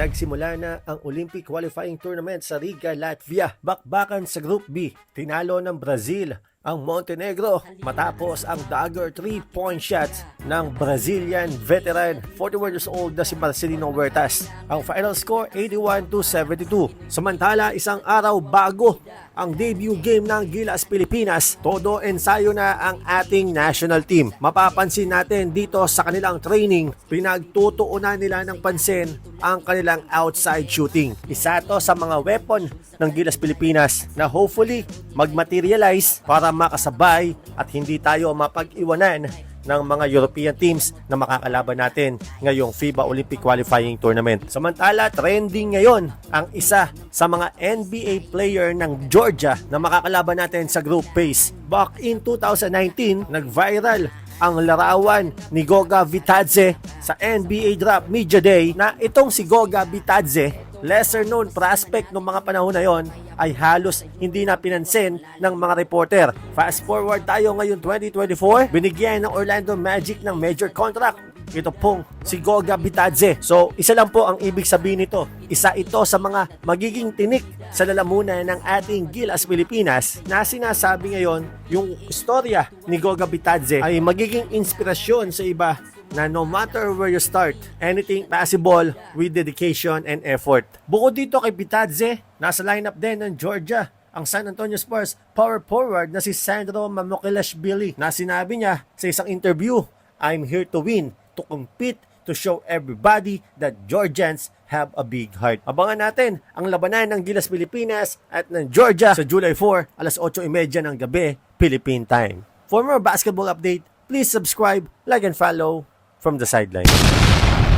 Nagsimula na ang Olympic qualifying tournament sa Riga, Latvia. Bakbakan sa Group B, tinalo ng Brazil ang Montenegro matapos ang dagger 3-point shots ng Brazilian veteran 41 years old na si Marcelino Huertas. Ang final score 81 to 72. Samantala isang araw bago ang debut game ng Gilas Pilipinas, todo ensayo na ang ating national team. Mapapansin natin dito sa kanilang training, pinagtutuunan nila ng pansin ang kanilang outside shooting. Isa to sa mga weapon ng Gilas Pilipinas na hopefully magmaterialize para makasabay at hindi tayo mapag-iwanan ng mga European teams na makakalaban natin ngayong FIBA Olympic Qualifying Tournament. Samantala, trending ngayon ang isa sa mga NBA player ng Georgia na makakalaban natin sa group phase. Back in 2019, nag-viral ang larawan ni Goga Vitadze sa NBA Draft Media Day na itong si Goga Vitadze lesser known prospect ng mga panahon na yon ay halos hindi na pinansin ng mga reporter. Fast forward tayo ngayon 2024, binigyan ng Orlando Magic ng major contract. Ito pong si Goga Bitadze. So, isa lang po ang ibig sabihin nito. Isa ito sa mga magiging tinik sa lalamunan ng ating Gilas Pilipinas na sinasabi ngayon yung istorya ni Goga Bitadze ay magiging inspirasyon sa iba na no matter where you start, anything possible with dedication and effort. Bukod dito kay Bitadze, nasa lineup din ng Georgia ang San Antonio Spurs power forward na si Sandro Mamokilashvili na sinabi niya sa isang interview, I'm here to win, to compete, to show everybody that Georgians have a big heart. Abangan natin ang labanan ng Gilas Pilipinas at ng Georgia sa July 4, alas 8.30 ng gabi, Philippine time. For more basketball update, please subscribe, like and follow from the sideline.